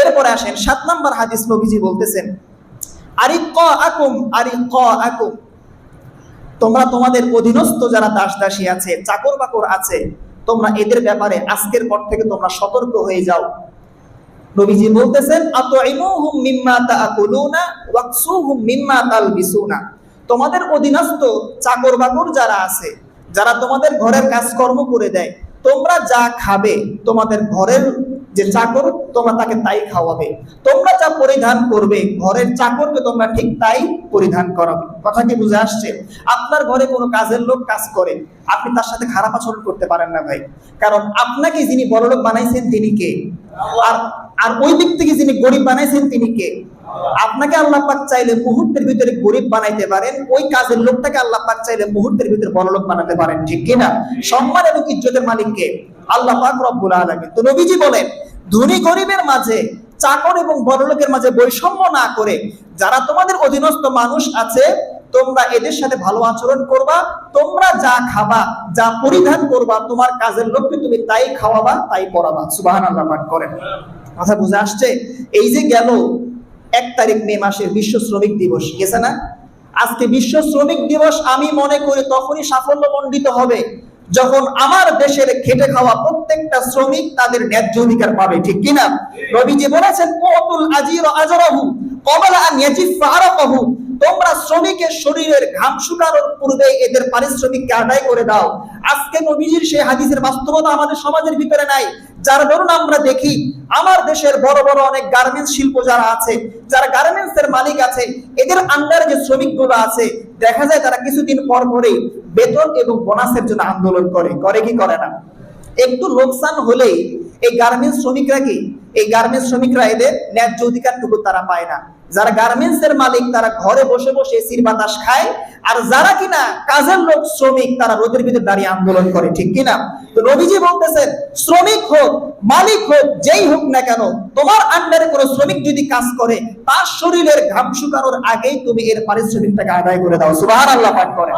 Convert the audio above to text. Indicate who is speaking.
Speaker 1: এরপরে আসেন, সাত নাম্বার হাদিস নবীজি বলতেছেন আরিক ক আকুম আরিক ক আকুম তোমরা তোমাদের অধীনস্থ যারা দাস দাসী আছে চাকর বাকর আছে, তোমরা এদের ব্যাপারে আজকের পর থেকে তোমরা সতর্ক হয়ে যাও। নবীজি বলতেছেন আতইমুহুম মিম্মা তাআকুলুনা ওয়াকসুহুম মিম্মা তালবিসুনা। তোমাদের অধীনস্থ চাকর বাকর যারা আছে, যারা তোমাদের ঘরের কাজকর্ম করে দেয়, তোমরা যা খাবে তোমাদের ঘরের যে চাকর তোমরা তাকে তাই খাওয়াবে। তোমরা যা পরিধান করবে, ঘরের চাকরকে তোমরা ঠিক তাই পরিধান করাবে। কথা কি বুঝে আসছে? আপনার ঘরে কোনো কাজের লোক কাজ করে, আপনি তার সাথে খারাপ আচরণ করতে পারেন না ভাই। কারণ আপনাকে যিনি বড়লোক বানাইছেন তিনি কে? আর আর ওই দিক থেকে যিনি গরিব বানাইছেন তিনি কে? আপনাকে আল্লাহ পাক চাইলে মুহূর্তের ভিতরে গরিব বানাইতে পারেন, ওই কাজের লোকটাকে আল্লাহ পাক চাইলে মুহূর্তের ভিতরে বড়লোক বানাতে পারেন, ঠিক কিনা? সম্মান এবং ইজ্জতের মালিককে আল্লাহ পাক রব্বুল আলামিন। তো নবীজি বলেন ধনী গরিবের মাঝে, চাকর এবং বড়লোকের মাঝে বৈষম্য না করে যারা তোমাদের অধীনস্থ মানুষ আছে, তোমরা এদের সাথে ভালো আচরণ করবা, তোমরা যা খাবা, যা পরিধান করবা, তোমার কাজের লোককে তুমি তাই খাওয়াবা, তাই পড়াবা। সুবহানাল্লাহ, পাঠ করেন। কথা বুঝে আসছে? এই যে গেল এক তারিখ মে মাসের বিশ্ব শ্রমিক দিবস, গেছে না? আজকে বিশ্ব শ্রমিক দিবস, আমি মনে করি তখনই সাফল্য মণ্ডিত হবে। যখন আমার দেশের খেটে খাওয়া প্রত্যেকটা শ্রমিক তাদের ন্যায্য অধিকার পাবে, ঠিক কিনা? রবিজি বলেছেন, কতুল আজির আজরাহু, কবলা ইয়াজিফা আরাফাহু। তোমরা শ্রমিকের শরীরের ঘাম শুকানোর পূর্বে এদের পারিশ্রমিককে আদায় করে দাও। আজকে নবীজির সেই হাদিসের বাস্তবতা আমাদের সমাজের ভিতরে নাই। যার দরুন আমরা দেখি, আমার দেশের বড় বড় অনেক গার্মেন্টস শিল্প যারা আছে, যারা গার্মেন্টস এর মালিক আছে, এদের আন্ডারে যে শ্রমিকগুলো আছে দেখা যায় তারা কিছুদিন পর পরেই বেতন এবং বোনাসের জন্য আন্দোলন করে। করে কি করে না? একটু লোকসান হলেই এই গার্মেন্টস শ্রমিকরা কি? এই গার্মেন্টস শ্রমিকরা এদের ন্যায্য অধিকারটুকু তারা পায় না। যারা গার্মেন্টস এর মালিক, তারা ঘরে বসে বসে এসির বাতাস খায়। আর যারা কিনা কাজের লোক, শ্রমিক, তারা রোদের ভিতরে দাঁড়িয়ে আন্দোলন করে, ঠিক কিনা? তো রবিজি বলতেছেন, শ্রমিক হোক, মালিক হোক, যেই হোক না কেন, তোমার আন্ডারে কোনো শ্রমিক যদি কাজ করে, তার শরীরের ঘাম শুকানোর আগেই তুমি এর পারিশ্রমিকটাকে আদায় করে দাও। সুবাহ আল্লাহ পাঠ করে